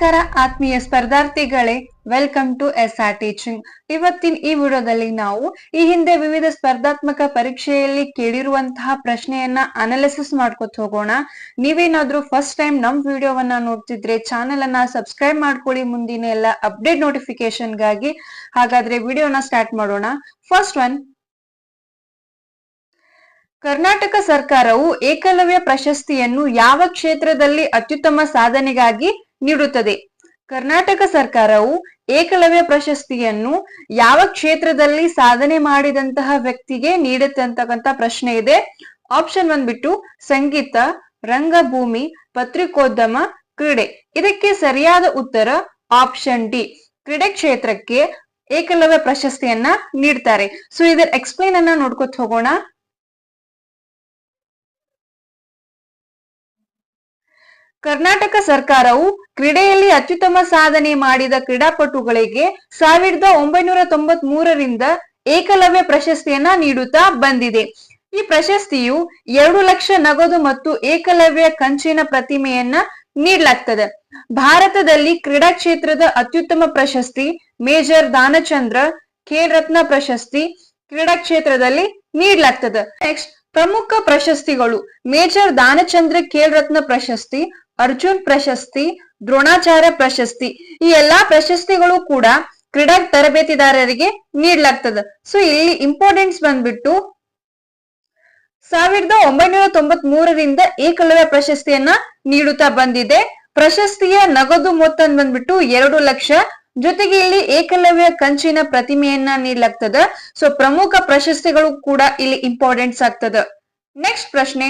ನಮಸ್ಕಾರ, ಆತ್ಮೀಯ ಸ್ಪರ್ಧಾರ್ಥಿಗಳೇ. Welcome to S R teaching ಇವತ್ತಿನ ಈ ವಿಡಿಯೋದಲ್ಲಿ ನಾವು ಈ ಹಿಂದೆ ವಿವಿಧ ಸ್ಪರ್ಧಾತ್ಮಕ ಪರೀಕ್ಷೆಯಲ್ಲಿ ಕೇಳಿರುವಂತಹ ಪ್ರಶ್ನೆಯನ್ನ ಅನಾಲಿಸಿಸ್ ಮಾಡ್ಕೊತ ಹೋಗೋಣ. ನೀವೇನಾದ್ರೂ ಫಸ್ಟ್ ಟೈಮ್ ನಮ್ ವಿಡಿಯೋವನ್ನ ನೋಡ್ತಿದ್ರೆ ಚಾನೆಲ್ ಅನ್ನ ಸಬ್ಸ್ಕ್ರೈಬ್ ಮಾಡ್ಕೊಳ್ಳಿ, ಮುಂದಿನ ಎಲ್ಲ ಅಪ್ಡೇಟ್ ನೋಟಿಫಿಕೇಶನ್ಗಾಗಿ ಹಾಗಾದ್ರೆ ವಿಡಿಯೋನ ಸ್ಟಾರ್ಟ್ ಮಾಡೋಣ. ಫಸ್ಟ್ ಒನ್ ಕರ್ನಾಟಕ ಸರ್ಕಾರವು ಏಕಲವ್ಯ ಪ್ರಶಸ್ತಿಯನ್ನು ಯಾವ ಕ್ಷೇತ್ರದಲ್ಲಿ ಅತ್ಯುತ್ತಮ ಸಾಧನೆಗಾಗಿ ನೀಡುತ್ತದೆ. ಕರ್ನಾಟಕ ಸರ್ಕಾರವು ಏಕಲವ್ಯ ಪ್ರಶಸ್ತಿಯನ್ನು ಯಾವ ಕ್ಷೇತ್ರದಲ್ಲಿ ಸಾಧನೆ ಮಾಡಿದಂತಹ ವ್ಯಕ್ತಿಗೆ ನೀಡುತ್ತೆ ಅಂತಕ್ಕಂತ ಪ್ರಶ್ನೆ ಇದೆ. ಆಪ್ಷನ್ ಬಂದ್ಬಿಟ್ಟು ಸಂಗೀತ, ರಂಗಭೂಮಿ, ಪತ್ರಿಕೋದ್ಯಮ, ಕ್ರೀಡೆ. ಇದಕ್ಕೆ ಸರಿಯಾದ ಉತ್ತರ ಆಪ್ಷನ್ ಡಿ ಕ್ರೀಡೆ ಕ್ಷೇತ್ರಕ್ಕೆ ಏಕಲವ್ಯ ಪ್ರಶಸ್ತಿಯನ್ನ ನೀಡ್ತಾರೆ. ಸೊ ಇದರ ಎಕ್ಸ್ಪ್ಲೇನ್ ಅನ್ನ ನೋಡ್ಕೊತ ಹೋಗೋಣ. ಕರ್ನಾಟಕ ಸರ್ಕಾರವು ಕ್ರೀಡೆಯಲ್ಲಿ ಅತ್ಯುತ್ತಮ ಸಾಧನೆ ಮಾಡಿದ ಕ್ರೀಡಾಪಟುಗಳಿಗೆ ಸಾವಿರದ ಒಂಬೈನೂರ ತೊಂಬತ್ ಮೂರರಿಂದ ಏಕಲವ್ಯ ಪ್ರಶಸ್ತಿಯನ್ನ ನೀಡುತ್ತಾ ಬಂದಿದೆ. ಈ ಪ್ರಶಸ್ತಿಯು ಎರಡು ಲಕ್ಷ ನಗದು ಮತ್ತು ಏಕಲವ್ಯ ಕಂಚಿನ ಪ್ರತಿಮೆಯನ್ನ ನೀಡಲಾಗ್ತದೆ. ಭಾರತದಲ್ಲಿ ಕ್ರೀಡಾ ಕ್ಷೇತ್ರದ ಅತ್ಯುತ್ತಮ ಪ್ರಶಸ್ತಿ ಮೇಜರ್ ದಾನಚಂದ್ರ ಖೇಲ್ ರತ್ನ ಪ್ರಶಸ್ತಿ ಕ್ರೀಡಾ ಕ್ಷೇತ್ರದಲ್ಲಿ ನೀಡಲಾಗ್ತದೆ. ನೆಕ್ಸ್ಟ್ ಪ್ರಮುಖ ಪ್ರಶಸ್ತಿಗಳು ಮೇಜರ್ ದಾನಚಂದ್ರ ಖೇಲ್ ರತ್ನ ಪ್ರಶಸ್ತಿ ಅರ್ಜುನ್ ಪ್ರಶಸ್ತಿ, ದ್ರೋಣಾಚಾರ್ಯ ಪ್ರಶಸ್ತಿ, ಈ ಎಲ್ಲಾ ಪ್ರಶಸ್ತಿಗಳು ಕೂಡ ಕ್ರೀಡಾ ತರಬೇತಿದಾರರಿಗೆ ನೀಡಲಾಗ್ತದೆ. ಸೊ ಇಲ್ಲಿ ಇಂಪಾರ್ಟೆನ್ಸ್ ಬಂದ್ಬಿಟ್ಟು ಸಾವಿರದ ಒಂಬೈನೂರ ತೊಂಬತ್ ಮೂರರಿಂದ ಏಕಲವ್ಯ ಪ್ರಶಸ್ತಿಯನ್ನ ನೀಡುತ್ತಾ ಬಂದಿದೆ. ಪ್ರಶಸ್ತಿಯ ನಗದು ಮೊತ್ತ ಬಂದ್ಬಿಟ್ಟು ಎರಡು ಲಕ್ಷ. ಜೊತೆಗೆ ಇಲ್ಲಿ ಏಕಲವ್ಯ ಕಂಚಿನ ಪ್ರತಿಮೆಯನ್ನ ನೀಡಲಾಗ್ತದ. ಸೊ ಪ್ರಮುಖ ಪ್ರಶಸ್ತಿಗಳು ಕೂಡ ಇಲ್ಲಿ ಇಂಪಾರ್ಟೆನ್ಸ್ ಆಗ್ತದ. ನೆಕ್ಸ್ಟ್ ಪ್ರಶ್ನೆ.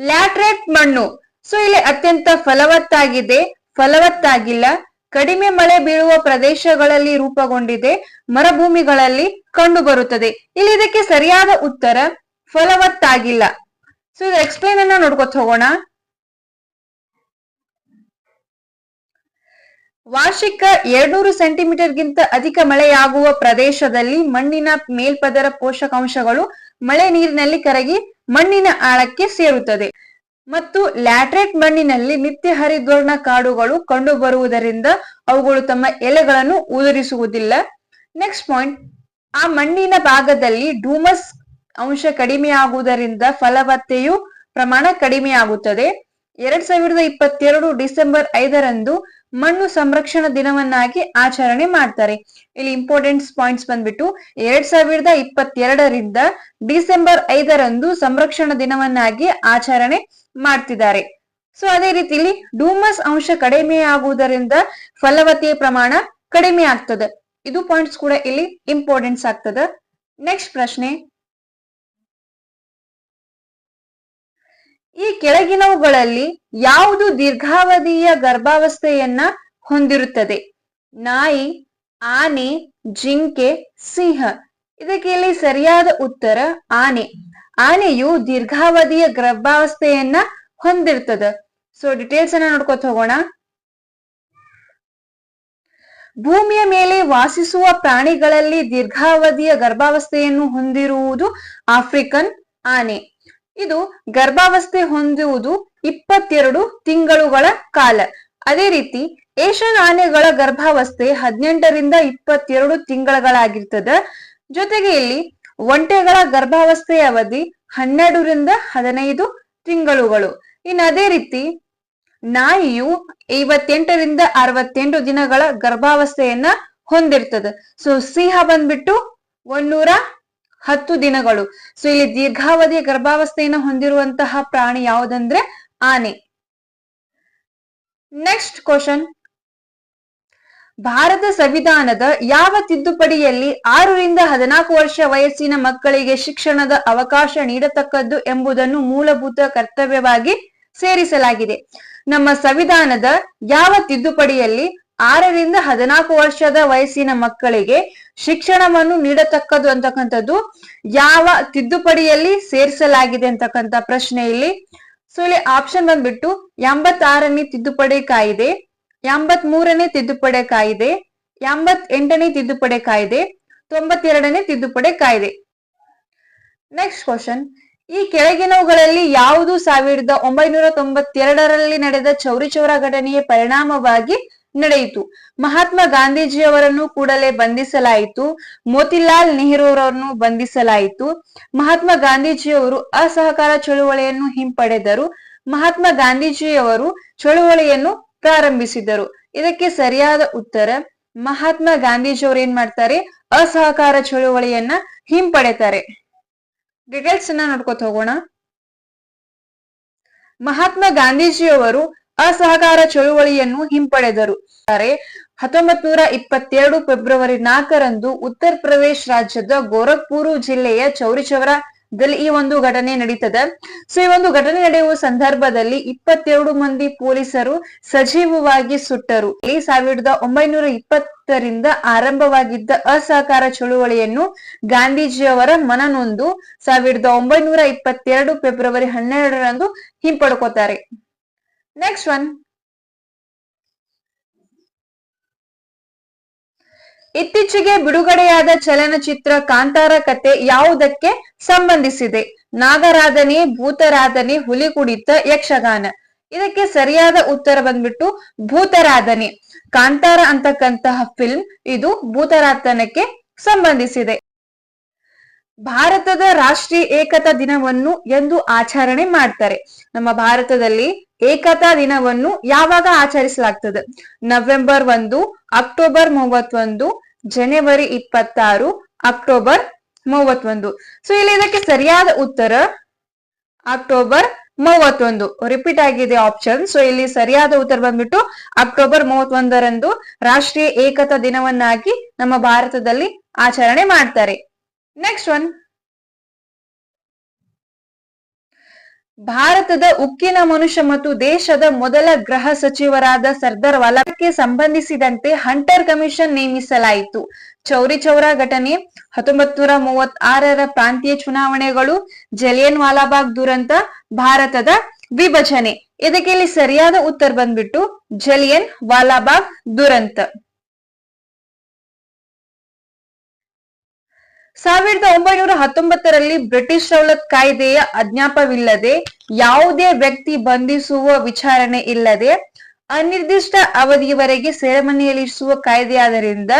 ಲ್ಯಾಟ್ರೇಟ್ ಮಣ್ಣು. ಸೊ, ಇಲ್ಲಿ ಅತ್ಯಂತ ಫಲವತ್ತಾಗಿದೆ. ಫಲವತ್ತಾಗಿಲ್ಲ. ಕಡಿಮೆ ಮಳೆ ಬೀಳುವ ಪ್ರದೇಶಗಳಲ್ಲಿ ರೂಪುಗೊಂಡಿದೆ. ಮರುಭೂಮಿಗಳಲ್ಲಿ ಕಂಡು ಬರುತ್ತದೆ. ಇಲ್ಲಿ ಇದಕ್ಕೆ ಸರಿಯಾದ ಉತ್ತರ ಫಲವತ್ತಾಗಿಲ್ಲ. ಸೊ, ಇದು ಎಕ್ಸ್ಪ್ಲೈನ್ ಅನ್ನ ನೋಡ್ಕೊತ ಹೋಗೋಣ. ವಾರ್ಷಿಕ ಎರಡ್ನೂರು ಸೆಂಟಿಮೀಟರ್ಗಿಂತ ಅಧಿಕ ಮಳೆಯಾಗುವ ಪ್ರದೇಶದಲ್ಲಿ ಮಣ್ಣಿನ ಮೇಲ್ಪದರ ಪೋಷಕಾಂಶಗಳು ಮಳೆ ನೀರಿನಲ್ಲಿ ಕರಗಿ ಮಣ್ಣಿನ ಆಳಕ್ಕೆ ಸೇರುತ್ತದೆ. ಮತ್ತು ಲ್ಯಾಟ್ರೇಟ್ ಮಣ್ಣಿನಲ್ಲಿ ನಿತ್ಯ ಹರಿದ್ವರ್ಣ ಕಾಡುಗಳು ಕಂಡು ಬರುವುದರಿಂದ ಅವುಗಳು ತಮ್ಮ ಎಲೆಗಳನ್ನು ಉದುರಿಸುವುದಿಲ್ಲ. ನೆಕ್ಸ್ಟ್ ಪಾಯಿಂಟ್ ಆ ಮಣ್ಣಿನ ಭಾಗದಲ್ಲಿ ಡೂಮಸ್ ಅಂಶ ಕಡಿಮೆಯಾಗುವುದರಿಂದ ಫಲವತ್ತೆಯು ಪ್ರಮಾಣ ಕಡಿಮೆಯಾಗುತ್ತದೆ. ಎರಡ್ ಸಾವಿರದ ಇಪ್ಪತ್ತೆರಡು ಡಿಸೆಂಬರ್ ಐದರಂದು ಮಣ್ಣು ಸಂರಕ್ಷಣಾ ದಿನವನ್ನಾಗಿ ಆಚರಣೆ ಮಾಡ್ತಾರೆ. ಇಲ್ಲಿ ಇಂಪಾರ್ಟೆಂಟ್ ಪಾಯಿಂಟ್ಸ್ ಬಂದ್ಬಿಟ್ಟು ಎರಡ್ ಸಾವಿರದ ಇಪ್ಪತ್ತೆರಡರಿಂದ ಡಿಸೆಂಬರ್ ಐದರಂದು ಸಂರಕ್ಷಣಾ ದಿನವನ್ನಾಗಿ ಆಚರಣೆ ಮಾಡ್ತಿದ್ದಾರೆ. ಸೊ ಅದೇ ರೀತಿ ಇಲ್ಲಿ ಡೂಮಸ್ ಅಂಶ ಕಡಿಮೆ ಆಗುವುದರಿಂದ ಫಲವತ್ತೆಯ ಪ್ರಮಾಣ ಕಡಿಮೆ ಆಗ್ತದೆ. ಇದು ಪಾಯಿಂಟ್ಸ್ ಕೂಡ ಇಲ್ಲಿ ಇಂಪಾರ್ಟೆನ್ಸ್ ಆಗ್ತದೆ. ನೆಕ್ಸ್ಟ್ ಪ್ರಶ್ನೆ. ಈ ಕೆಳಗಿನವುಗಳಲ್ಲಿ ಯಾವುದು ದೀರ್ಘಾವಧಿಯ ಗರ್ಭಾವಸ್ಥೆಯನ್ನ ಹೊಂದಿರುತ್ತದೆ? ನಾಯಿ, ಆನೆ, ಜಿಂಕೆ, ಸಿಂಹ. ಇದಕ್ಕೆ ಇಲ್ಲಿ ಸರಿಯಾದ ಉತ್ತರ ಆನೆ. ಆನೆಯು ದೀರ್ಘಾವಧಿಯ ಗರ್ಭಾವಸ್ಥೆಯನ್ನ ಹೊಂದಿರ್ತದ. ಸೊ ಡಿಟೇಲ್ಸ್ ಅನ್ನ ನೋಡ್ಕೊತ ಹೋಗೋಣ. ಭೂಮಿಯ ಮೇಲೆ ವಾಸಿಸುವ ಪ್ರಾಣಿಗಳಲ್ಲಿ ದೀರ್ಘಾವಧಿಯ ಗರ್ಭಾವಸ್ಥೆಯನ್ನು ಹೊಂದಿರುವುದು ಆಫ್ರಿಕನ್ ಆನೆ. ಇದು ಗರ್ಭಾವಸ್ಥೆ ಹೊಂದುವುದು ಇಪ್ಪತ್ತೆರಡು ತಿಂಗಳುಗಳ ಕಾಲ. ಅದೇ ರೀತಿ ಏಷ್ಯನ್ ಆನೆಗಳ ಗರ್ಭಾವಸ್ಥೆ ಹದಿನೆಂಟರಿಂದ ಇಪ್ಪತ್ತೆರಡು ತಿಂಗಳುಗಳಾಗಿರ್ತದ. ಜೊತೆಗೆ ಇಲ್ಲಿ ಒಂಟೆಗಳ ಗರ್ಭಾವಸ್ಥೆಯ ಅವಧಿ ಹನ್ನೆರಡರಿಂದ ಹದಿನೈದು ತಿಂಗಳುಗಳು. ಇನ್ನು ಅದೇ ರೀತಿ ನಾಯಿಯು ಐವತ್ತೆಂಟರಿಂದ ಅರವತ್ತೆಂಟು ದಿನಗಳ ಗರ್ಭಾವಸ್ಥೆಯನ್ನ ಹೊಂದಿರ್ತದೆ. ಸೊ ಸಿಂಹ ಬಂದ್ಬಿಟ್ಟು ಒಂದೂರ ಹತ್ತು ದಿನಗಳು. ಸೊ ಇಲ್ಲಿ ದೀರ್ಘಾವಧಿಯ ಗರ್ಭಾವಸ್ಥೆಯನ್ನು ಹೊಂದಿರುವಂತಹ ಪ್ರಾಣಿ ಯಾವುದಂದ್ರೆ ಆನೆ. ನೆಕ್ಸ್ಟ್ ಕ್ವಶನ್ ಭಾರತ ಸಂವಿಧಾನದ ಯಾವ ತಿದ್ದುಪಡಿಯಲ್ಲಿ ಆರರಿಂದ ಹದಿನಾಲ್ಕು ವರ್ಷ ವಯಸ್ಸಿನ ಮಕ್ಕಳಿಗೆ ಶಿಕ್ಷಣದ ಅವಕಾಶ ನೀಡತಕ್ಕದ್ದು ಎಂಬುದನ್ನು ಮೂಲಭೂತ ಕರ್ತವ್ಯವಾಗಿ ಸೇರಿಸಲಾಗಿದೆ. ನಮ್ಮ ಸಂವಿಧಾನದ ಯಾವ ತಿದ್ದುಪಡಿಯಲ್ಲಿ ಆರರಿಂದ ಹದಿನಾಲ್ಕು ವರ್ಷದ ವಯಸ್ಸಿನ ಮಕ್ಕಳಿಗೆ ಶಿಕ್ಷಣವನ್ನು ನೀಡತಕ್ಕದ್ದು ಅಂತಕ್ಕಂಥದ್ದು ಯಾವ ತಿದ್ದುಪಡಿಯಲ್ಲಿ ಸೇರಿಸಲಾಗಿದೆ ಅಂತಕ್ಕಂಥ ಪ್ರಶ್ನೆ ಇಲ್ಲಿ. ಸೊ ಇಲ್ಲಿ ಆಪ್ಷನ್ ಬಂದ್ಬಿಟ್ಟು ಎಂಬತ್ತಾರನೇ ತಿದ್ದುಪಡಿ ಕಾಯಿದೆ ಎಂಬತ್ ಮೂರನೇ ತಿದ್ದುಪಡಿ ಕಾಯಿದೆ ಎಂಬತ್ ಎಂಟನೇ ತಿದ್ದುಪಡಿ ಕಾಯಿದೆ, ತೊಂಬತ್ತೆರಡನೇ ತಿದ್ದುಪಡಿ ಕಾಯಿದೆ. ನೆಕ್ಸ್ಟ್ ಕ್ವಶನ್ ಈ ಕೆಳಗಿನವುಗಳಲ್ಲಿ ಯಾವುದು ಸಾವಿರದ ಒಂಬೈನೂರ ತೊಂಬತ್ತೆರಡರಲ್ಲಿ ನಡೆದ ಚೌರಿ ಚೌರ ಘಟನೆಯ ಪರಿಣಾಮವಾಗಿ ನಡೆಯಿತು. ಮಹಾತ್ಮ ಗಾಂಧೀಜಿಯವರನ್ನು ಕೂಡಲೇ ಬಂಧಿಸಲಾಯಿತು. ಮೋತಿಲಾಲ್ ನೆಹರೂರವರನ್ನು ಬಂಧಿಸಲಾಯಿತು. ಮಹಾತ್ಮ ಗಾಂಧೀಜಿಯವರು ಅಸಹಕಾರ ಚಳುವಳಿಯನ್ನು ಹಿಂಪಡೆದರು. ಮಹಾತ್ಮ ಗಾಂಧೀಜಿಯವರು ಚಳುವಳಿಯನ್ನು ಪ್ರಾರಂಭಿಸಿದರು. ಇದಕ್ಕೆ ಸರಿಯಾದ ಉತ್ತರ, ಮಹಾತ್ಮ ಗಾಂಧೀಜಿಯವರು ಏನ್ ಮಾಡ್ತಾರೆ? ಅಸಹಕಾರ ಚಳುವಳಿಯನ್ನ ಹಿಂಪಡೆತಾರೆ. ಡೀಟೇಲ್ಸ್ ಅನ್ನ ನೋಡ್ಕೊತ ಹೋಗೋಣ. ಮಹಾತ್ಮ ಗಾಂಧೀಜಿಯವರು ಅಸಹಕಾರ ಚಳುವಳಿಯನ್ನು ಹಿಂಪಡೆದರು. ಹತ್ತೊಂಬತ್ ನೂರ ಇಪ್ಪತ್ತೆರಡು ಫೆಬ್ರವರಿ ನಾಲ್ಕರಂದು ಉತ್ತರ ಪ್ರದೇಶ ರಾಜ್ಯದ ಗೋರಖ್ಪುರ ಜಿಲ್ಲೆಯ ಚೌರಿ ದಲ್ಲಿ ಈ ಒಂದು ಘಟನೆ ನಡೀತದೆ. ಸೊ, ಈ ಒಂದು ಘಟನೆ ನಡೆಯುವ ಸಂದರ್ಭದಲ್ಲಿ ಇಪ್ಪತ್ತೆರಡು ಮಂದಿ ಪೊಲೀಸರು ಸಜೀವವಾಗಿ ಸುಟ್ಟರು. ಈ ಸಾವಿರದ ಒಂಬೈನೂರ ಇಪ್ಪತ್ತರಿಂದ ಆರಂಭವಾಗಿದ್ದ ಅಸಹಕಾರ ಚಳುವಳಿಯನ್ನು ಗಾಂಧೀಜಿಯವರ ಮನನೊಂದು ಸಾವಿರದ ಒಂಬೈನೂರ ಇಪ್ಪತ್ತೆರಡು ಫೆಬ್ರವರಿ ಹನ್ನೆರಡರಂದು ಹಿಂಪಡ್ಕೋತಾರೆ. ನೆಕ್ಸ್ಟ್ ಒನ್ ಇತ್ತೀಚೆಗೆ ಬಿಡುಗಡೆಯಾದ ಚಲನಚಿತ್ರ ಕಾಂತಾರ ಕತೆ ಯಾವುದಕ್ಕೆ ಸಂಬಂಧಿಸಿದೆ? ನಾಗರಾಧನೆ, ಭೂತರಾಧನೆ, ಹುಲಿ ಕುಡಿತ, ಯಕ್ಷಗಾನ. ಇದಕ್ಕೆ ಸರಿಯಾದ ಉತ್ತರ ಬಂದ್ಬಿಟ್ಟು ಭೂತರಾಧನೆ. ಕಾಂತಾರ ಅಂತಕ್ಕಂತಹ ಫಿಲ್ಮ್ ಇದು ಭೂತರಾಧನಕ್ಕೆ ಸಂಬಂಧಿಸಿದೆ. ಭಾರತದ ರಾಷ್ಟ್ರೀಯ ಏಕತಾ ದಿನವನ್ನು ಎಂದು ಆಚರಣೆ ಮಾಡ್ತಾರೆ. ನಮ್ಮ ಭಾರತದಲ್ಲಿ ಏಕತಾ ದಿನವನ್ನು ಯಾವಾಗ ಆಚರಿಸಲಾಗ್ತದೆ? ನವೆಂಬರ್ ಒಂದು, ಅಕ್ಟೋಬರ್ ಮೂವತ್ತೊಂದು, ಜನವರಿ ಇಪ್ಪತ್ತಾರು, ಅಕ್ಟೋಬರ್ ಮೂವತ್ತೊಂದು. ಸೊ ಇಲ್ಲಿ ಇದಕ್ಕೆ ಸರಿಯಾದ ಉತ್ತರ ಅಕ್ಟೋಬರ್ ಮೂವತ್ತೊಂದು. ರಿಪೀಟ್ ಆಗಿದೆ ಆಪ್ಷನ್ ಸೊ ಇಲ್ಲಿ ಸರಿಯಾದ ಉತ್ತರ ಬಂದ್ಬಿಟ್ಟು ಅಕ್ಟೋಬರ್ ಮೂವತ್ತೊಂದರಂದು ರಾಷ್ಟ್ರೀಯ ಏಕತಾ ದಿನವನ್ನಾಗಿ ನಮ್ಮ ಭಾರತದಲ್ಲಿ ಆಚರಣೆ ಮಾಡ್ತಾರೆ. ನೆಕ್ಸ್ಟ್ ಒನ್ ಭಾರತದ ಉಕ್ಕಿನ ಮನುಷ್ಯ ಮತ್ತು ದೇಶದ ಮೊದಲ ಗೃಹ ಸಚಿವರಾದ ಸರ್ದಾರ್ ವಲ್ಲಭಕ್ಕೆ ಸಂಬಂಧಿಸಿದಂತೆ ಹಂಟರ್ ಕಮಿಷನ್ ನೇಮಿಸಲಾಯಿತು. ಚೌರಿ ಚೌರ ಘಟನೆ ಹತ್ತೊಂಬತ್ ನೂರ ಮೂವತ್ ಆರರ ಪ್ರಾಂತೀಯ ಚುನಾವಣೆಗಳು ಜಲಿಯನ್ ವಾಲಾಬಾಗ್ ದುರಂತ, ಭಾರತದ ವಿಭಜನೆ. ಇದಕ್ಕೆ ಸರಿಯಾದ ಉತ್ತರ ಬಂದ್ಬಿಟ್ಟು ಜಲಿಯನ್ ವಾಲಾಬಾಗ್ ದುರಂತ. ಸಾವಿರದ ಒಂಬೈನೂರ ಹತ್ತೊಂಬತ್ತರಲ್ಲಿ ಬ್ರಿಟಿಷ್ ಸವಲತ್ ಕಾಯ್ದೆಯ ಅಜ್ಞಾಪವಿಲ್ಲದೆ ಯಾವುದೇ ವ್ಯಕ್ತಿ ಬಂಧಿಸುವ ವಿಚಾರಣೆ ಇಲ್ಲದೆ ಅನಿರ್ದಿಷ್ಟ ಅವಧಿಯವರೆಗೆ ಸೆರೆಮನೆಯಲ್ಲಿರಿಸುವ ಕಾಯ್ದೆಯಾದ್ದರಿಂದ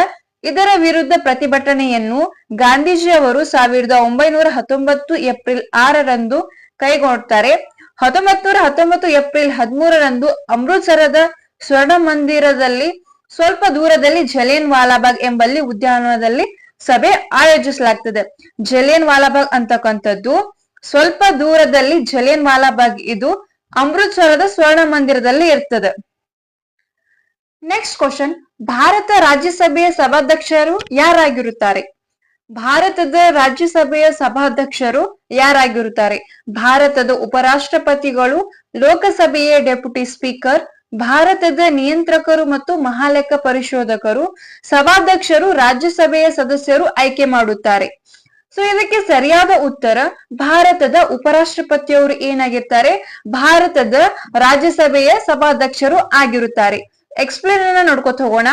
ಇದರ ವಿರುದ್ಧ ಪ್ರತಿಭಟನೆಯನ್ನು ಗಾಂಧೀಜಿ ಅವರು ಸಾವಿರದ ಒಂಬೈನೂರ ಹತ್ತೊಂಬತ್ತು ಏಪ್ರಿಲ್ ಆರರಂದು ಕೈಗೊಳ್ಳುತ್ತಾರೆ ಹತ್ತೊಂಬತ್ ನೂರ ಹತ್ತೊಂಬತ್ತು ಏಪ್ರಿಲ್ ಹದಿಮೂರರಂದು ಅಮೃತ್ಸರದ ಸ್ವರ್ಣ ಮಂದಿರದಲ್ಲಿ ಸ್ವಲ್ಪ ದೂರದಲ್ಲಿ ಜಲೇನ್ ವಾಲಾಬಾಗ್ ಎಂಬಲ್ಲಿ ಉದ್ಯಾನವನದಲ್ಲಿ ಸಭೆ ಆಯೋಜಿಸಲಾಗ್ತದೆ. ಜಲಿಯನ್ ವಾಲಾಬಾಗ್ ಅಂತಕ್ಕಂಥದ್ದು ಸ್ವಲ್ಪ ದೂರದಲ್ಲಿ ಜಲಿಯನ್ ವಾಲಾಬಾಗ್ ಇದು ಅಮೃತ್ಸರದ ಸ್ವರ್ಣ ಮಂದಿರದಲ್ಲಿ ಇರ್ತದೆ. ನೆಕ್ಸ್ಟ್ ಕ್ವಶನ್ ಭಾರತ ರಾಜ್ಯಸಭೆಯ ಸಭಾಧ್ಯಕ್ಷರು ಯಾರಾಗಿರುತ್ತಾರೆ? ಭಾರತದ ರಾಜ್ಯಸಭೆಯ ಸಭಾಧ್ಯಕ್ಷರು ಯಾರಾಗಿರುತ್ತಾರೆ? ಭಾರತದ ಉಪರಾಷ್ಟ್ರಪತಿಗಳು, ಲೋಕಸಭೆಯ ಡೆಪ್ಯೂಟಿ ಸ್ಪೀಕರ್ ಭಾರತದ ನಿಯಂತ್ರಕರು ಮತ್ತು ಮಹಾಲೆಕ್ಕ ಪರಿಶೋಧಕರು, ಸಭಾಧ್ಯಕ್ಷರು, ರಾಜ್ಯಸಭೆಯ ಸದಸ್ಯರು ಆಯ್ಕೆ ಮಾಡುತ್ತಾರೆ. ಸೊ ಇದಕ್ಕೆ ಸರಿಯಾದ ಉತ್ತರ ಭಾರತದ ಉಪರಾಷ್ಟ್ರಪತಿಯವರು ಏನಾಗಿರ್ತಾರೆ? ಭಾರತದ ರಾಜ್ಯಸಭೆಯ ಸಭಾಧ್ಯಕ್ಷರು ಆಗಿರುತ್ತಾರೆ. ಎಕ್ಸ್ಪ್ಲೇನ್ ಅನ್ನ ನೋಡ್ಕೊತ ಹೋಗೋಣ.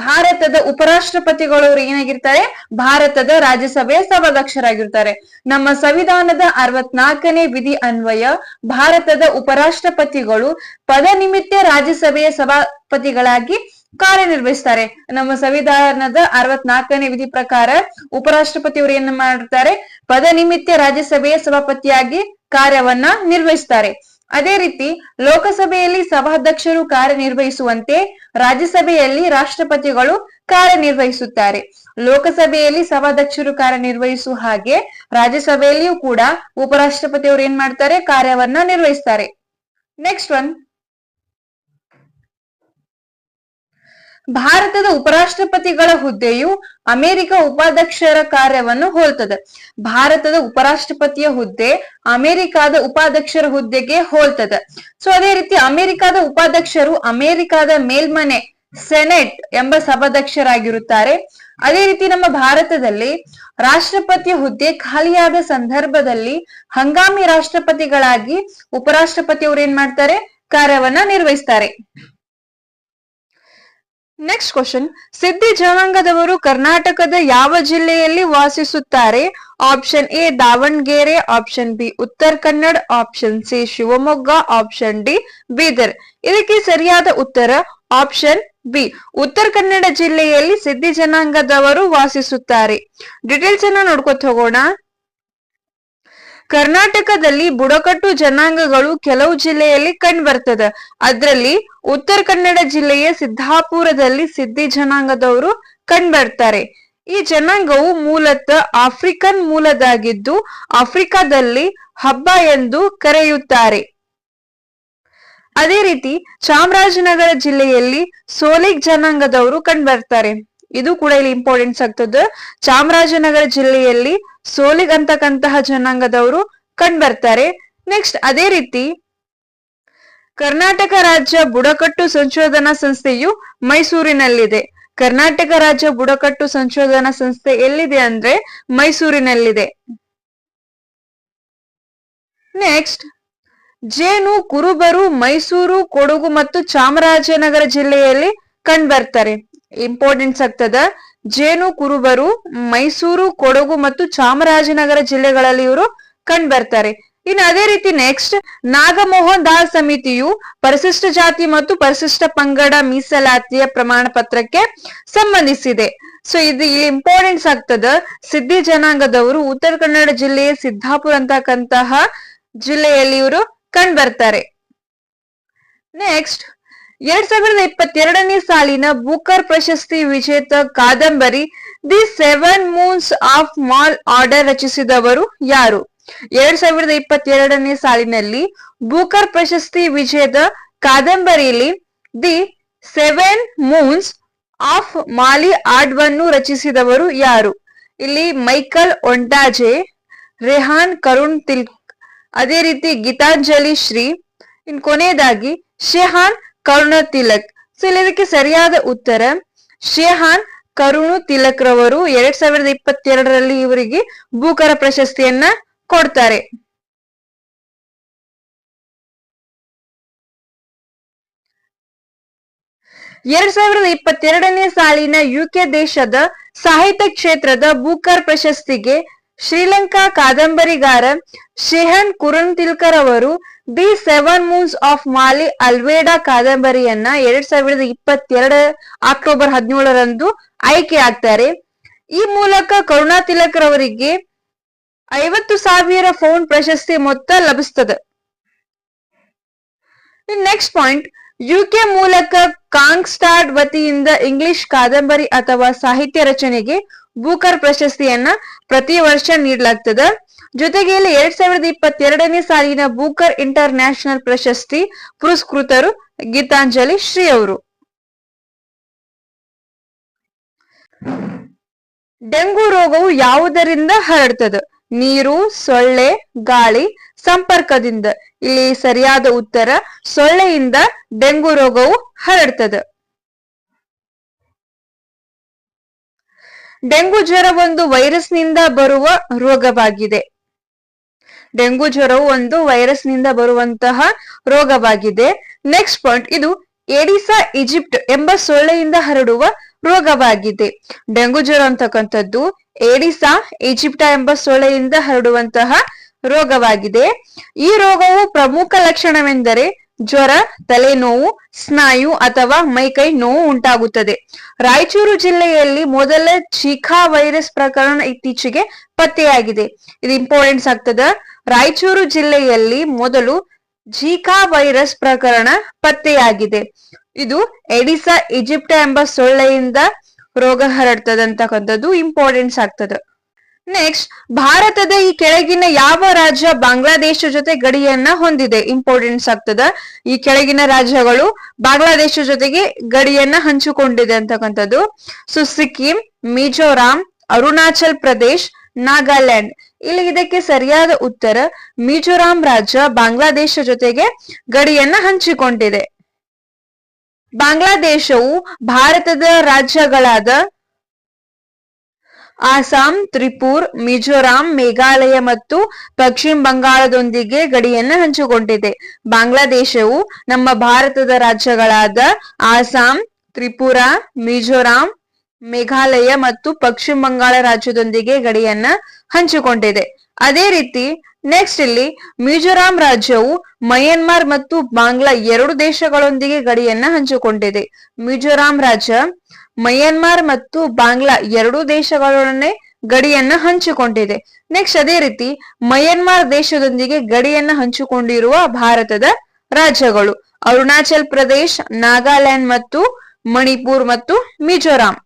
ಭಾರತದ ಉಪರಾಷ್ಟ್ರಪತಿಗಳು ಅವರು ಏನಾಗಿರ್ತಾರೆ? ಭಾರತದ ರಾಜ್ಯಸಭೆಯ ಸಭಾಧ್ಯಕ್ಷರಾಗಿರ್ತಾರೆ. ನಮ್ಮ ಸಂವಿಧಾನದ ಅರವತ್ನಾಲ್ಕನೇ ವಿಧಿ ಅನ್ವಯ ಭಾರತದ ಉಪರಾಷ್ಟ್ರಪತಿಗಳು ಪದ ನಿಮಿತ್ತ ರಾಜ್ಯಸಭೆಯ ಸಭಾಪತಿಗಳಾಗಿ ಕಾರ್ಯನಿರ್ವಹಿಸ್ತಾರೆ. ನಮ್ಮ ಸಂವಿಧಾನದ ಅರವತ್ನಾಲ್ಕನೇ ವಿಧಿ ಪ್ರಕಾರ ಉಪರಾಷ್ಟ್ರಪತಿಯವರು ಏನ್ ಮಾಡಿರ್ತಾರೆ ಪದನಿಮಿತ್ತ ರಾಜ್ಯಸಭೆಯ ಸಭಾಪತಿಯಾಗಿ ಕಾರ್ಯವನ್ನ ನಿರ್ವಹಿಸ್ತಾರೆ. ಅದೇ ರೀತಿ ಲೋಕಸಭೆಯಲ್ಲಿ ಸಭಾಧ್ಯಕ್ಷರು ಕಾರ್ಯನಿರ್ವಹಿಸುವಂತೆ ರಾಜ್ಯಸಭೆಯಲ್ಲಿ ರಾಷ್ಟ್ರಪತಿಗಳು ಕಾರ್ಯನಿರ್ವಹಿಸುತ್ತಾರೆ. ಲೋಕಸಭೆಯಲ್ಲಿ ಸಭಾಧ್ಯಕ್ಷರು ಕಾರ್ಯನಿರ್ವಹಿಸುವ ಹಾಗೆ ರಾಜ್ಯಸಭೆಯಲ್ಲಿಯೂ ಕೂಡ ಉಪರಾಷ್ಟ್ರಪತಿಯವರು ಏನ್ ಮಾಡ್ತಾರೆ? ಕಾರ್ಯವನ್ನ ನಿರ್ವಹಿಸ್ತಾರೆ. ನೆಕ್ಸ್ಟ್ ಒನ್ ಭಾರತದ ಉಪರಾಷ್ಟ್ರಪತಿಗಳ ಹುದ್ದೆಯು ಅಮೆರಿಕ ಉಪಾಧ್ಯಕ್ಷರ ಕಾರ್ಯವನ್ನು ಹೋಲ್ತದೆ. ಭಾರತದ ಉಪರಾಷ್ಟ್ರಪತಿಯ ಹುದ್ದೆ ಅಮೆರಿಕಾದ ಉಪಾಧ್ಯಕ್ಷರ ಹುದ್ದೆಗೆ ಹೋಲ್ತದೆ. ಸೊ ಅದೇ ರೀತಿ ಅಮೆರಿಕಾದ ಉಪಾಧ್ಯಕ್ಷರು ಅಮೆರಿಕಾದ ಮೇಲ್ಮನೆ ಸೆನೆಟ್ ಎಂಬ ಸಭಾಧ್ಯಕ್ಷರಾಗಿರುತ್ತಾರೆ. ಅದೇ ರೀತಿ ನಮ್ಮ ಭಾರತದಲ್ಲಿ ರಾಷ್ಟ್ರಪತಿಯ ಹುದ್ದೆ ಖಾಲಿಯಾದ ಸಂದರ್ಭದಲ್ಲಿ ಹಂಗಾಮಿ ರಾಷ್ಟ್ರಪತಿಗಳಾಗಿ ಉಪರಾಷ್ಟ್ರಪತಿಯವರು ಏನ್ ಮಾಡ್ತಾರೆ? ಕಾರ್ಯವನ್ನ ನಿರ್ವಹಿಸ್ತಾರೆ. ನೆಕ್ಸ್ಟ್ ಕ್ವಶನ್ ಸಿದ್ಧಿ ಜನಾಂಗದವರು ಕರ್ನಾಟಕದ ಯಾವ ಜಿಲ್ಲೆಯಲ್ಲಿ ವಾಸಿಸುತ್ತಾರೆ? Option A Davanagere. Option B Uttara Kannada. Option C Shivamogga. Option D Bidar. ಇದಕ್ಕೆ ಸರಿಯಾದ ಉತ್ತರ ಆಪ್ಷನ್ ಬಿ ಉತ್ತರ ಕನ್ನಡ ಜಿಲ್ಲೆಯಲ್ಲಿ ಸಿದ್ಧಿ ಜನಾಂಗದವರು ವಾಸಿಸುತ್ತಾರೆ. ಡೀಟೇಲ್ಸ್ ಅನ್ನ ನೋಡ್ಕೊತ ಹೋಗೋಣ. ಕರ್ನಾಟಕದಲ್ಲಿ ಬುಡಕಟ್ಟು ಜನಾಂಗಗಳು ಕೆಲವು ಜಿಲ್ಲೆಯಲ್ಲಿ ಕಂಡುಬರ್ತದ. ಅದ್ರಲ್ಲಿ ಉತ್ತರ ಕನ್ನಡ ಜಿಲ್ಲೆಯ ಸಿದ್ದಾಪುರದಲ್ಲಿ ಸಿದ್ಧಿ ಜನಾಂಗದವರು ಕಂಡುಬರ್ತಾರೆ. ಈ ಜನಾಂಗವು ಮೂಲತಃ ಆಫ್ರಿಕನ್ ಮೂಲದಾಗಿದ್ದು, ಆಫ್ರಿಕಾದಲ್ಲಿ ಹಬ್ಬ ಎಂದು ಕರೆಯುತ್ತಾರೆ. ಅದೇ ರೀತಿ ಚಾಮರಾಜನಗರ ಜಿಲ್ಲೆಯಲ್ಲಿ ಸೋಲಿಕ್ ಜನಾಂಗದವರು ಕಂಡುಬರ್ತಾರೆ. ಇದು ಕೂಡ ಇಲ್ಲಿ ಇಂಪಾರ್ಟೆನ್ಸ್ ಆಗ್ತದೆ ಚಾಮರಾಜನಗರ ಜಿಲ್ಲೆಯಲ್ಲಿ ಸೋಲಿಗ್ ಅಂತಕ್ಕಂತಹ ಜನಾಂಗದವರು ಕಂಡುಬರ್ತಾರೆ ನೆಕ್ಸ್ಟ್ ಅದೇ ರೀತಿ ಕರ್ನಾಟಕ ರಾಜ್ಯ ಬುಡಕಟ್ಟು ಸಂಶೋಧನಾ ಸಂಸ್ಥೆಯು ಮೈಸೂರಿನಲ್ಲಿದೆ. ಕರ್ನಾಟಕ ರಾಜ್ಯ ಬುಡಕಟ್ಟು ಸಂಶೋಧನಾ ಸಂಸ್ಥೆ ಎಲ್ಲಿದೆ ಅಂದ್ರೆ ಮೈಸೂರಿನಲ್ಲಿದೆ. ನೆಕ್ಸ್ಟ್ ಜೇನು, ಕುರುಬರು, ಮೈಸೂರು, ಕೊಡಗು ಮತ್ತು ಚಾಮರಾಜನಗರ ಜಿಲ್ಲೆಯಲ್ಲಿ ಕಂಡುಬರ್ತಾರೆ ಇಂಪಾರ್ಟೆನ್ಸ್ ಆಗ್ತದ. ಜೇನು, ಕುರುಬರು, ಮೈಸೂರು, ಕೊಡಗು ಮತ್ತು ಚಾಮರಾಜನಗರ ಜಿಲ್ಲೆಗಳಲ್ಲಿ ಇವರು ಕಂಡುಬರ್ತಾರೆ ಇನ್ನು ಅದೇ ರೀತಿ ನೆಕ್ಸ್ಟ್ ನಾಗಮೋಹನ್ ದಾಸ್ ಸಮಿತಿಯು ಪರಿಶಿಷ್ಟ ಜಾತಿ ಮತ್ತು ಪರಿಶಿಷ್ಟ ಪಂಗಡ ಮೀಸಲಾತಿಯ ಪ್ರಮಾಣ ಪತ್ರಕ್ಕೆ ಸಂಬಂಧಿಸಿದೆ. ಸೊ ಇದು ಇಲ್ಲಿ ಇಂಪಾರ್ಟೆನ್ಸ್ ಆಗ್ತದ. ಸಿದ್ಧಿ ಜನಾಂಗದವರು ಉತ್ತರ ಕನ್ನಡ ಜಿಲ್ಲೆಯ ಸಿದ್ದಾಪುರ ಅಂತಕ್ಕಂತಹ ಜಿಲ್ಲೆಯಲ್ಲಿ ಇವರು ಕಂಡುಬರ್ತಾರೆ ನೆಕ್ಸ್ಟ್ ಎರಡ್ ಸಾವಿರದ ಇಪ್ಪತ್ತೆರಡನೇ ಸಾಲಿನ ಬೂಕರ್ ಪ್ರಶಸ್ತಿ ವಿಜೇತ ಕಾದಂಬರಿ the seven moons of Maali order ರಚಿಸಿದವರು ಯಾರು? ಎರಡ್ ಸಾವಿರದ ಇಪ್ಪತ್ತೆರಡನೇ ಸಾಲಿನಲ್ಲಿ ಬೂಕರ್ ಪ್ರಶಸ್ತಿ ವಿಜೇತ ಕಾದಂಬರಿಯಲ್ಲಿ the seven moons of Maali ಆಡ್ವನ್ನು ರಚಿಸಿದವರು ಯಾರು? ಇಲ್ಲಿ ಮೈಕಲ್ ಒಂಟಾಜೆ ರೆಹಾನ್ ಕರುಣ್ ತಿಲ್ಕ್, ಅದೇ ರೀತಿ ಗೀತಾಂಜಲಿ ಶ್ರೀ, ಇನ್ ಕೊನೆಯದಾಗಿ ಶೆಹಾನ್ ಕರುಣ ತಿಲಕ್. ಸೊ ಇದಕ್ಕೆ ಸರಿಯಾದ ಉತ್ತರ, ಶೆಹಾನ್ ಕರುಣು ತಿಲಕ್ ರವರು ಎರಡ್ ಸಾವಿರದ ಇಪ್ಪತ್ತೆರಡರಲ್ಲಿ ಇವರಿಗೆ ಭೂಕರ ಪ್ರಶಸ್ತಿಯನ್ನ ಕೊಡ್ತಾರೆ. ಎರಡ್ ಸಾವಿರದ ಇಪ್ಪತ್ತೆರಡನೇ ಸಾಲಿನ ಯುಕೆ ದೇಶದ ಸಾಹಿತ್ಯ ಕ್ಷೇತ್ರದ ಬೂಕರ್ ಪ್ರಶಸ್ತಿಗೆ ಶ್ರೀಲಂಕಾ ಕಾದಂಬರಿಗಾರ ಶೆಹಾನ್ ಕುರುಣ್ ತಿಲ್ಕರ್ ಅವರು the seven moons of Maali Almeida ಕಾದಂಬರಿಯನ್ನ ಎರಡ್ ಸಾವಿರದ ಇಪ್ಪತ್ತೆರಡ ಅಕ್ಟೋಬರ್ ಹದಿನೇಳರಂದು ಆಯ್ಕೆ ಆಗ್ತಾರೆ. ಈ ಮೂಲಕ ಕರುಣಾ ತಿಲಕ್ ರವರಿಗೆ ಐವತ್ತು ಸಾವಿರ ಫೋನ್ ಪ್ರಶಸ್ತಿ ಮೊತ್ತ ಲಭಿಸ್ತದೆ ನೆಕ್ಸ್ಟ್ ಪಾಯಿಂಟ್, ಯುಕೆ ಮೂಲಕ ಕಾಂಗ್ಸ್ಟಾಡ್ ವತಿಯಿಂದ ಇಂಗ್ಲಿಷ್ ಕಾದಂಬರಿ ಅಥವಾ ಸಾಹಿತ್ಯ ರಚನೆಗೆ ಬೂಕರ್ ಪ್ರಶಸ್ತಿಯನ್ನ ಪ್ರತಿ ವರ್ಷ ನೀಡಲಾಗ್ತದ. ಜೊತೆಗೆ ಇಲ್ಲಿ ಎರಡ್ ಸಾವಿರದ ಇಪ್ಪತ್ತೆರಡನೇ ಸಾಲಿನ ಬೂಕರ್ ಇಂಟರ್ ನ್ಯಾಷನಲ್ ಪ್ರಶಸ್ತಿ ಪುರಸ್ಕೃತರು ಗೀತಾಂಜಲಿ ಶ್ರೀ ಅವರು. ಡೆಂಗು ರೋಗವು ಯಾವುದರಿಂದ ಹರಡ್ತದೆ? ನೀರು, ಸೊಳ್ಳೆ, ಗಾಳಿ, ಸಂಪರ್ಕದಿಂದ. ಇಲ್ಲಿ ಸರಿಯಾದ ಉತ್ತರ, ಸೊಳ್ಳೆಯಿಂದ ಡೆಂಗು ರೋಗವು ಹರಡ್ತದೆ. ಡೆಂಗು ಜ್ವರ ಒಂದು ವೈರಸ್ನಿಂದ ಬರುವ ರೋಗವಾಗಿದೆ. ಡೆಂಗು ಜ್ವರವು ಒಂದು ವೈರಸ್ನಿಂದ ಬರುವಂತಹ ರೋಗವಾಗಿದೆ. ನೆಕ್ಸ್ಟ್ ಪಾಯಿಂಟ್ ಇದು ಏಡಿಸಾ ಈಜಿಪ್ಟ್ ಎಂಬ ಸೊಳ್ಳೆಯಿಂದ ಹರಡುವ ರೋಗವಾಗಿದೆ. ಡೆಂಗು ಜ್ವರ ಅಂತಕ್ಕಂಥದ್ದು ಏಡಿಸಾ ಈಜಿಪ್ಟ ಎಂಬ ಸೊಳ್ಳೆಯಿಂದ ಹರಡುವಂತಹ ರೋಗವಾಗಿದೆ. ಈ ರೋಗವು ಪ್ರಮುಖ ಲಕ್ಷಣವೆಂದರೆ ಜ್ವರ, ತಲೆನೋವು, ಸ್ನಾಯು ಅಥವಾ ಮೈಕೈ ನೋವು ಉಂಟಾಗುತ್ತದೆ. ರಾಯಚೂರು ಜಿಲ್ಲೆಯಲ್ಲಿ ಮೊದಲ ಚೀಖಾ ವೈರಸ್ ಪ್ರಕರಣ ಇತ್ತೀಚೆಗೆ ಪತ್ತೆಯಾಗಿದೆ. ಇದು ಇಂಪಾರ್ಟೆನ್ಸ್ ಆಗ್ತದ. ರಾಯಚೂರು ಜಿಲ್ಲೆಯಲ್ಲಿ ಮೊದಲು ಜೀಕಾ ವೈರಸ್ ಪ್ರಕರಣ ಪತ್ತೆಯಾಗಿದೆ. ಇದು ಎಡಿಸಾ, ಈಜಿಪ್ಟ ಎಂಬ ಸೊಳ್ಳೆಯಿಂದ ರೋಗ ಹರಡ್ತದಂತಕ್ಕಂಥದ್ದು ಇಂಪಾರ್ಟೆನ್ಸ್ ಆಗ್ತದೆ. ನೆಕ್ಸ್ಟ್ ಭಾರತದ ಈ ಕೆಳಗಿನ ಯಾವ ರಾಜ್ಯ ಬಾಂಗ್ಲಾದೇಶ ಜೊತೆ ಗಡಿಯನ್ನ ಹೊಂದಿದೆ? ಇಂಪಾರ್ಟೆನ್ಸ್ ಆಗ್ತದ. ಈ ಕೆಳಗಿನ ರಾಜ್ಯಗಳು ಬಾಂಗ್ಲಾದೇಶ ಜೊತೆಗೆ ಗಡಿಯನ್ನ ಹಂಚಿಕೊಂಡಿದೆ ಅಂತಕ್ಕಂಥದ್ದು. ಸೊ ಸಿಕ್ಕಿಂ ಮಿಜೋರಾಂ ಅರುಣಾಚಲ್ ಪ್ರದೇಶ್ ನಾಗಾಲ್ಯಾಂಡ್ ಇಲ್ಲಿ ಇದಕ್ಕೆ ಸರಿಯಾದ ಉತ್ತರ ಮಿಜೋರಾಂ ರಾಜ್ಯ ಬಾಂಗ್ಲಾದೇಶ ಜೊತೆಗೆ ಗಡಿಯನ್ನ ಹಂಚಿಕೊಂಡಿದೆ. ಬಾಂಗ್ಲಾದೇಶವು ಭಾರತದ ರಾಜ್ಯಗಳಾದ ಆಸಾಂ ತ್ರಿಪುರ್, ಮಿಜೋರಾಂ, ಮೇಘಾಲಯ ಮತ್ತು ಪಶ್ಚಿಮ ಬಂಗಾಳದೊಂದಿಗೆ ಗಡಿಯನ್ನ ಹಂಚಿಕೊಂಡಿದೆ. ಬಾಂಗ್ಲಾದೇಶವು ನಮ್ಮ ಭಾರತದ ರಾಜ್ಯಗಳಾದ ಆಸಾಂ ತ್ರಿಪುರ, ಮಿಜೋರಾಂ ಮೇಘಾಲಯ ಮತ್ತು ಪಶ್ಚಿಮ ಬಂಗಾಳ ರಾಜ್ಯದೊಂದಿಗೆ ಗಡಿಯನ್ನ ಹಂಚಿಕೊಂಡಿದೆ. ಅದೇ ರೀತಿ ನೆಕ್ಸ್ಟ್ ಇಲ್ಲಿ ಮಿಜೋರಾಂ ರಾಜ್ಯವು ಮಯನ್ಮಾರ್ ಮತ್ತು ಬಾಂಗ್ಲಾ ಎರಡು ದೇಶಗಳೊಂದಿಗೆ ಗಡಿಯನ್ನ ಹಂಚಿಕೊಂಡಿದೆ. ಮಿಜೋರಾಂ ರಾಜ್ಯ, ಮಯನ್ಮಾರ್ ಮತ್ತು ಬಾಂಗ್ಲಾ ಎರಡು ದೇಶಗಳೊಡನೆ ಗಡಿಯನ್ನ ಹಂಚಿಕೊಂಡಿದೆ. ನೆಕ್ಸ್ಟ್ ಅದೇ ರೀತಿ, ಮಯನ್ಮಾರ್ ದೇಶದೊಂದಿಗೆ ಗಡಿಯನ್ನ ಹಂಚಿಕೊಂಡಿರುವ ಭಾರತದ ರಾಜ್ಯಗಳು ಅರುಣಾಚಲ್ ಪ್ರದೇಶ್, ನಾಗಾಲ್ಯಾಂಡ್ ಮತ್ತು ಮಣಿಪುರ್ ಮತ್ತು ಮಿಜೋರಾಂ.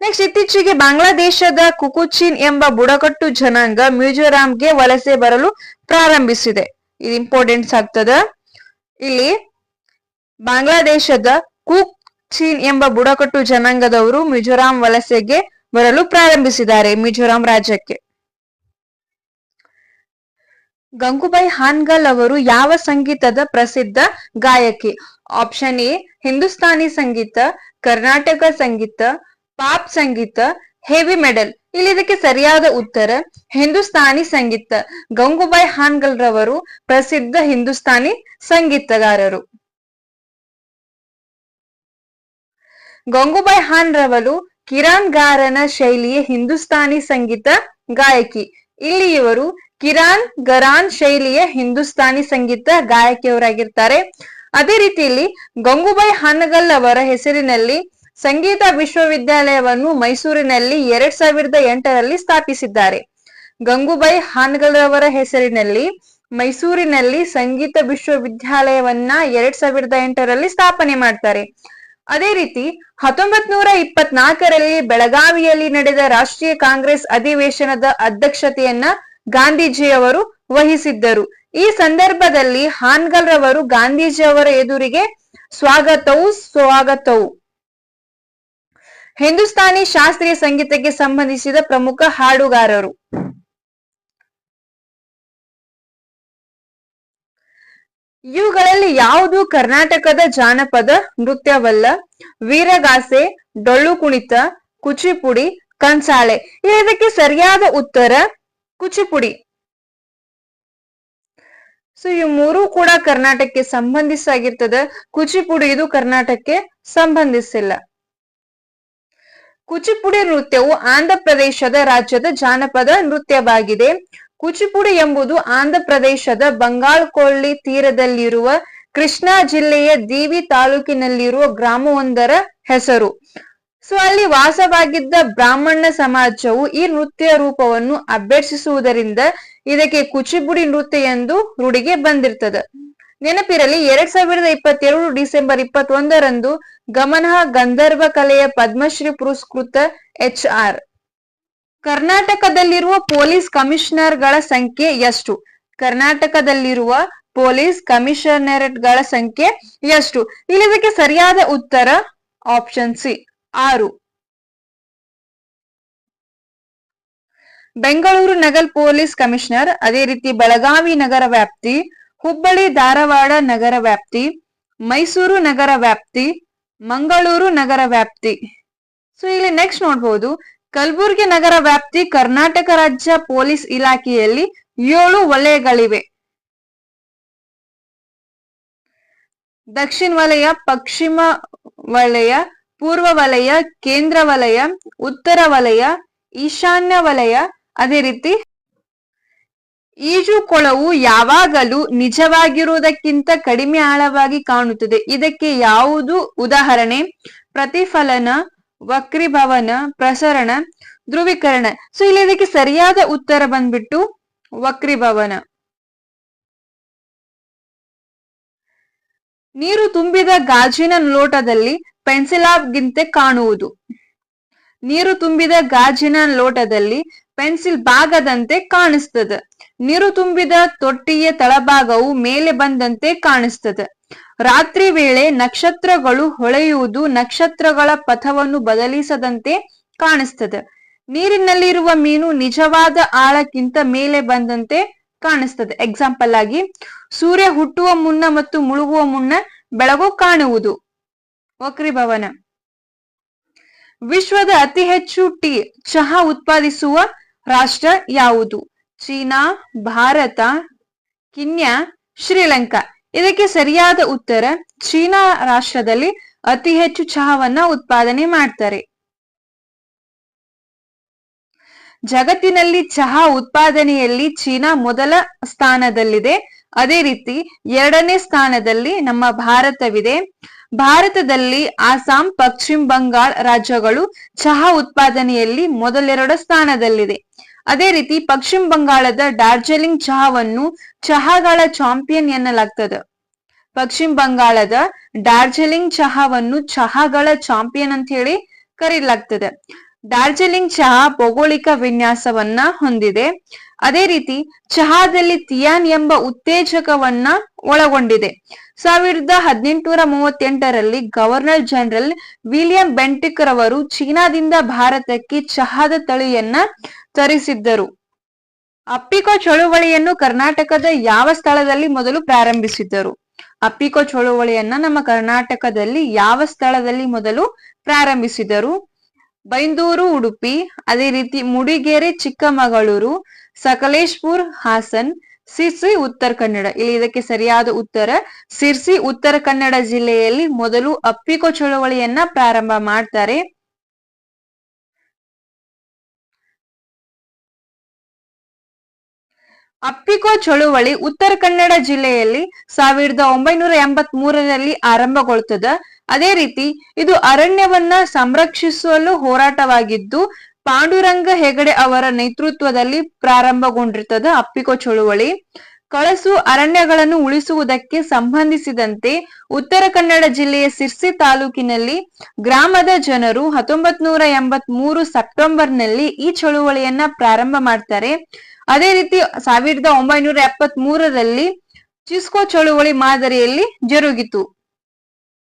ನೆಕ್ಸ್ಟ್ ಇತ್ತೀಚೆಗೆ ಬಾಂಗ್ಲಾದೇಶದ ಕುಕುಚಿನ್ ಎಂಬ ಬುಡಕಟ್ಟು ಜನಾಂಗ ಮಿಜೋರಾಂಗೆ ವಲಸೆ ಬರಲು ಪ್ರಾರಂಭಿಸಿದೆ. ಇದು ಇಂಪಾರ್ಟೆಂಟ್ಸ್ ಆಗ್ತದ. ಇಲ್ಲಿ ಬಾಂಗ್ಲಾದೇಶದ ಕುಕ್ ಚೀನ್ ಎಂಬ ಬುಡಕಟ್ಟು ಜನಾಂಗದವರು ಮಿಜೋರಾಂ ವಲಸೆಗೆ ಬರಲು ಪ್ರಾರಂಭಿಸಿದ್ದಾರೆ ಮಿಜೋರಾಂ ರಾಜ್ಯಕ್ಕೆ. ಗಂಗೂಬಾಯಿ ಹಾನ್ಗಲ್ ಅವರು ಯಾವ ಸಂಗೀತದ ಪ್ರಸಿದ್ಧ ಗಾಯಕಿ? ಆಪ್ಷನ್ ಎ ಹಿಂದೂಸ್ತಾನಿ ಸಂಗೀತ, ಕರ್ನಾಟಕ ಸಂಗೀತ ಪಾಪ್ ಸಂಗೀತ ಹೆವಿ ಮೆಡಲ್ ಇಲ್ಲಿ ಇದಕ್ಕೆ ಸರಿಯಾದ ಉತ್ತರ, ಹಿಂದೂಸ್ತಾನಿ ಸಂಗೀತ. ಗಂಗೂಬಾಯಿ ಹಾನ್ಗಲ್ ರವರು ಪ್ರಸಿದ್ಧ ಹಿಂದೂಸ್ತಾನಿ ಸಂಗೀತಗಾರರು. ಗಂಗೂಬಾಯಿ ಹಾನ್ ರವರು ಕಿರಾನ್ ಗಾರನ ಶೈಲಿಯ ಹಿಂದೂಸ್ತಾನಿ ಸಂಗೀತ ಗಾಯಕಿ. ಇಲ್ಲಿ ಇವರು ಕಿರಾನ್ ಗರಾನ್ ಶೈಲಿಯ ಹಿಂದೂಸ್ತಾನಿ ಸಂಗೀತ ಗಾಯಕಿಯವರಾಗಿರ್ತಾರೆ. ಅದೇ ರೀತಿಯಲ್ಲಿ ಗಂಗೂಬಾಯಿ ಹಾನಗಲ್ ಅವರ ಹೆಸರಿನಲ್ಲಿ ಸಂಗೀತ ವಿಶ್ವವಿದ್ಯಾಲಯವನ್ನು ಮೈಸೂರಿನಲ್ಲಿ ಎರಡ್ ಸಾವಿರದ ಎಂಟರಲ್ಲಿ ಸ್ಥಾಪಿಸಿದ್ದಾರೆ. ಗಂಗೂಬಾಯಿ ಹಾನಗಲ್ರವರ ಹೆಸರಿನಲ್ಲಿ ಮೈಸೂರಿನಲ್ಲಿ ಸಂಗೀತ ವಿಶ್ವವಿದ್ಯಾಲಯವನ್ನ ಎರಡ್ ಸಾವಿರದ ಎಂಟರಲ್ಲಿ ಸ್ಥಾಪನೆ ಮಾಡ್ತಾರೆ. ಅದೇ ರೀತಿ ಹತ್ತೊಂಬತ್ ನೂರ ಇಪ್ಪತ್ನಾಲ್ಕರಲ್ಲಿ ಬೆಳಗಾವಿಯಲ್ಲಿ ನಡೆದ ರಾಷ್ಟ್ರೀಯ ಕಾಂಗ್ರೆಸ್ ಅಧಿವೇಶನದ ಅಧ್ಯಕ್ಷತೆಯನ್ನ ಗಾಂಧೀಜಿಯವರು ವಹಿಸಿದ್ದರು. ಈ ಸಂದರ್ಭದಲ್ಲಿ ಹಾನ್ಗಲ್ ರವರು ಗಾಂಧೀಜಿಯವರ ಎದುರಿಗೆ ಸ್ವಾಗತವು ಸ್ವಾಗತವು. ಹಿಂದೂಸ್ತಾನಿ ಶಾಸ್ತ್ರೀಯ ಸಂಗೀತಕ್ಕೆ ಸಂಬಂಧಿಸಿದ ಪ್ರಮುಖ ಹಾಡುಗಾರರು. ಇವುಗಳಲ್ಲಿ ಯಾವುದು ಕರ್ನಾಟಕದ ಜಾನಪದ ನೃತ್ಯವಲ್ಲ? ವೀರಗಾಸೆ, ಡೊಳ್ಳು ಕುಣಿತ, ಕುಚಿಪುಡಿ ಕಂಸಾಳೆ ಇದಕ್ಕೆ ಸರಿಯಾದ ಉತ್ತರ ಕುಚಿಪುಡಿ. ಸೊ ಇವು ಮೂರು ಕೂಡ ಕರ್ನಾಟಕಕ್ಕೆ ಸಂಬಂಧಿಸಾಗಿರ್ತದೆ. ಕುಚಿಪುಡಿ ಇದು ಕರ್ನಾಟಕಕ್ಕೆ ಸಂಬಂಧಿಸಿಲ್ಲ. ಕುಚಿಪುಡಿ ನೃತ್ಯವು ಆಂಧ್ರ ಪ್ರದೇಶದ ರಾಜ್ಯದ ಜಾನಪದ ನೃತ್ಯವಾಗಿದೆ. ಕುಚಿಪುಡಿ ಎಂಬುದು ಆಂಧ್ರ ಪ್ರದೇಶದ ಬಂಗಾಳ್ಕೊಳ್ಳಿ ತೀರದಲ್ಲಿರುವ ಕೃಷ್ಣಾ ಜಿಲ್ಲೆಯ ದೇವಿ ತಾಲೂಕಿನಲ್ಲಿರುವ ಗ್ರಾಮವೊಂದರ ಹೆಸರು. ಸೊ, ಅಲ್ಲಿ ವಾಸವಾಗಿದ್ದ ಬ್ರಾಹ್ಮಣ ಸಮಾಜವು ಈ ನೃತ್ಯ ರೂಪವನ್ನು ಅಭ್ಯರ್ಥಿಸುವುದರಿಂದ ಇದಕ್ಕೆ ಕುಚಿಪುಡಿ ನೃತ್ಯ ಎಂದು ರೂಢಿಗೆ ಬಂದಿರ್ತದೆ. ನೆನಪಿರಲಿ, ಎರಡ್ ಸಾವಿರದ ಇಪ್ಪತ್ತೆರಡು ಡಿಸೆಂಬರ್ ಇಪ್ಪತ್ತೊಂದರಂದು ಗಮನ ಗಂಧರ್ವ ಕಲೆಯ ಪದ್ಮಶ್ರೀ ಪುರಸ್ಕೃತ ಎಚ್ ಆರ್. ಕರ್ನಾಟಕದಲ್ಲಿರುವ ಪೊಲೀಸ್ ಕಮಿಷನರ್ಗಳ ಸಂಖ್ಯೆ ಎಷ್ಟು? ಕರ್ನಾಟಕದಲ್ಲಿರುವ ಪೊಲೀಸ್ ಕಮಿಷನರೇಟ್ಗಳ ಸಂಖ್ಯೆ ಎಷ್ಟು? ಇಲ್ಲಿ ಇದಕ್ಕೆ ಸರಿಯಾದ ಉತ್ತರ ಆಪ್ಷನ್ ಸಿ, ಆರು. ಬೆಂಗಳೂರು ನಗರ ಪೊಲೀಸ್ ಕಮಿಷನರ್, ಅದೇ ರೀತಿ ಬೆಳಗಾವಿ ನಗರ ವ್ಯಾಪ್ತಿ, ಹುಬ್ಬಳ್ಳಿ ಧಾರವಾಡ ನಗರ ವ್ಯಾಪ್ತಿ, ಮೈಸೂರು ನಗರ ವ್ಯಾಪ್ತಿ ಮಂಗಳೂರು ನಗರ ವ್ಯಾಪ್ತಿ. ಸೊ ಇಲ್ಲಿ ನೆಕ್ಸ್ಟ್ ನೋಡ್ಬೋದು. ಕಲಬುರಗಿ ನಗರ ವ್ಯಾಪ್ತಿ, ಕರ್ನಾಟಕ ರಾಜ್ಯ ಪೊಲೀಸ್ ಇಲಾಖೆಯಲ್ಲಿ ಏಳು ವಲಯಗಳಿವೆ. ದಕ್ಷಿಣ ವಲಯ, ಪಶ್ಚಿಮ ವಲಯ, ಪೂರ್ವ ವಲಯ, ಕೇಂದ್ರ ವಲಯ, ಉತ್ತರ ವಲಯ, ಈಶಾನ್ಯ ವಲಯ, ಅದೇ ರೀತಿ ಈಜುಕೊಳವು ಯಾವಾಗಲೂ ನಿಜವಾಗಿರುವುದಕ್ಕಿಂತ ಕಡಿಮೆ ಆಳವಾಗಿ ಕಾಣುತ್ತದೆ. ಇದಕ್ಕೆ ಯಾವುದು ಉದಾಹರಣೆ? ಪ್ರತಿಫಲನ, ವಕ್ರಿಭವನ, ಪ್ರಸರಣ, ಧ್ರುವೀಕರಣ. ಸೊ ಇಲ್ಲಿ ಇದಕ್ಕೆ ಸರಿಯಾದ ಉತ್ತರ ಬಂದ್ಬಿಟ್ಟು ವಕ್ರಿಭವನ. ನೀರು ತುಂಬಿದ ಗಾಜಿನ ಲೋಟದಲ್ಲಿ ಪೆನ್ಸಿಲಾಬ್ಗಿಂತೆ ಕಾಣುವುದು. ನೀರು ತುಂಬಿದ ಗಾಜಿನ ಲೋಟದಲ್ಲಿ ಪೆನ್ಸಿಲ್ ಭಾಗದಂತೆ ಕಾಣಿಸ್ತದ. ನೀರು ತುಂಬಿದ ತೊಟ್ಟಿಯ ತಳಭಾಗವು ಮೇಲೆ ಬಂದಂತೆ ಕಾಣಿಸ್ತದ. ರಾತ್ರಿ ವೇಳೆ ನಕ್ಷತ್ರಗಳು ಹೊಳೆಯುವುದು ನಕ್ಷತ್ರಗಳ ಪಥವನ್ನು ಬದಲಿಸದಂತೆ ಕಾಣಿಸ್ತದೆ. ನೀರಿನಲ್ಲಿರುವ ಮೀನು ನಿಜವಾದ ಆಳಕ್ಕಿಂತ ಮೇಲೆ ಬಂದಂತೆ ಕಾಣಿಸ್ತದೆ. ಎಕ್ಸಾಂಪಲ್ ಆಗಿ, ಸೂರ್ಯ ಹುಟ್ಟುವ ಮುನ್ನ ಮತ್ತು ಮುಳುಗುವ ಮುನ್ನ ಬೆಳಗು ಕಾಣುವುದು. ವಕ್ರಿಭವನ. ವಿಶ್ವದ ಅತಿ ಹೆಚ್ಚು ಟೀ, ಚಹಾ ಉತ್ಪಾದಿಸುವ ರಾಷ್ಟ್ರ ಯಾವುದು? China, Bharat, Kenya, Sri Lanka. ಇದಕ್ಕೆ ಸರಿಯಾದ ಉತ್ತರ, ಚೀನಾ ರಾಷ್ಟ್ರದಲ್ಲಿ ಅತಿ ಹೆಚ್ಚು ಚಹಾವನ್ನ ಉತ್ಪಾದನೆ ಮಾಡ್ತಾರೆ. ಜಗತ್ತಿನಲ್ಲಿ ಚಹಾ ಉತ್ಪಾದನೆಯಲ್ಲಿ ಚೀನಾ ಮೊದಲ ಸ್ಥಾನದಲ್ಲಿದೆ. ಅದೇ ರೀತಿ ಎರಡನೇ ಸ್ಥಾನದಲ್ಲಿ ನಮ್ಮ ಭಾರತವಿದೆ. ಭಾರತದಲ್ಲಿ ಅಸ್ಸಾಂ, ಪಶ್ಚಿಮ ಬಂಗಾಳ ರಾಜ್ಯಗಳು ಚಹಾ ಉತ್ಪಾದನೆಯಲ್ಲಿ ಮೊದಲೆರಡು ಸ್ಥಾನದಲ್ಲಿದೆ. ಅದೇ ರೀತಿ ಪಶ್ಚಿಮ ಬಂಗಾಳದ ಡಾರ್ಜಿಲಿಂಗ್ ಚಹಾವನ್ನು ಚಹಾಗಳ ಚಾಂಪಿಯನ್ ಎನ್ನಲಾಗ್ತದೆ. ಪಶ್ಚಿಮ ಬಂಗಾಳದ ಡಾರ್ಜಿಲಿಂಗ್ ಚಹಾವನ್ನು ಚಹಾಗಳ ಚಾಂಪಿಯನ್ ಅಂತ ಹೇಳಿ ಕರೀಲಾಗ್ತದೆ. ಡಾರ್ಜಿಲಿಂಗ್ ಚಹಾ ಭೌಗೋಳಿಕ ವಿನ್ಯಾಸವನ್ನ ಹೊಂದಿದೆ. ಅದೇ ರೀತಿ ಚಹಾದಲ್ಲಿ ತಿಯಾನ್ ಎಂಬ ಉತ್ತೇಜಕವನ್ನ ಒಳಗೊಂಡಿದೆ. ಸಾವಿರದ ಹದಿನೆಂಟುನೂರ ಮೂವತ್ತೆಂಟರಲ್ಲಿ ಗವರ್ನರ್ ಜನರಲ್ ವಿಲಿಯಂ ಬೆಂಟಿಕ್ ರವರು ಚೀನಾದಿಂದ ಭಾರತಕ್ಕೆ ಚಹಾದ ತಳಿಯನ್ನ ತರಿಸಿದ್ದರು. ಅಪ್ಪಿಕೋ ಚಳುವಳಿಯನ್ನು ಕರ್ನಾಟಕದ ಯಾವ ಸ್ಥಳದಲ್ಲಿ ಮೊದಲು ಪ್ರಾರಂಭಿಸಿದ್ದರು? ಅಪ್ಪಿಕೋ ಚಳುವಳಿಯನ್ನ ನಮ್ಮ ಕರ್ನಾಟಕದಲ್ಲಿ ಯಾವ ಸ್ಥಳದಲ್ಲಿ ಮೊದಲು ಪ್ರಾರಂಭಿಸಿದರು ಬೈಂದೂರು, ಉಡುಪಿ, ಅದೇ ರೀತಿ ಮುಡಿಗೆರೆ, ಚಿಕ್ಕಮಗಳೂರು ಸಕಲೇಶ್ಪುರ್, ಹಾಸನ್, ಸಿರ್ಸಿ, ಉತ್ತರ ಕನ್ನಡ. ಇಲ್ಲಿ ಇದಕ್ಕೆ ಸರಿಯಾದ ಉತ್ತರ, ಸಿರ್ಸಿ, ಉತ್ತರ ಕನ್ನಡ ಜಿಲ್ಲೆಯಲ್ಲಿ ಮೊದಲು ಅಪ್ಪಿಕೋ ಚಳವಳಿಯನ್ನ ಪ್ರಾರಂಭ ಮಾಡ್ತಾರೆ. ಅಪ್ಪಿಕೋ ಚಳುವಳಿ ಉತ್ತರ ಕನ್ನಡ ಜಿಲ್ಲೆಯಲ್ಲಿ ಸಾವಿರದ ಒಂಬೈನೂರ ಎಂಬತ್ ಮೂರರಲ್ಲಿ ಆರಂಭಗೊಳ್ತದ. ಅದೇ ರೀತಿ ಇದು ಅರಣ್ಯವನ್ನ ಸಂರಕ್ಷಿಸಲು ಹೋರಾಟವಾಗಿದ್ದು ಪಾಂಡುರಂಗ ಹೆಗಡೆ ಅವರ ನೇತೃತ್ವದಲ್ಲಿ ಪ್ರಾರಂಭಗೊಂಡಿರ್ತದ ಅಪ್ಪಿಕೋ ಚಳುವಳಿ. ಕಳಸು ಅರಣ್ಯಗಳನ್ನು ಉಳಿಸುವುದಕ್ಕೆ ಸಂಬಂಧಿಸಿದಂತೆ ಉತ್ತರ ಕನ್ನಡ ಜಿಲ್ಲೆಯ ಸಿರ್ಸಿ ತಾಲೂಕಿನಲ್ಲಿ ಗ್ರಾಮದ ಜನರು ಹತ್ತೊಂಬತ್ ನೂರ ಎಂಬತ್ ಮೂರು ಸೆಪ್ಟೆಂಬರ್ನಲ್ಲಿ ಈ ಚಳುವಳಿಯನ್ನ ಪ್ರಾರಂಭ ಮಾಡ್ತಾರೆ. ಅದೇ ರೀತಿ ಸಾವಿರದ ಒಂಬೈನೂರ ಎಪ್ಪತ್ ಮೂರರಲ್ಲಿ ಚಿಸ್ಕೋ ಚಳುವಳಿ ಮಾದರಿಯಲ್ಲಿ ಜರುಗಿತು.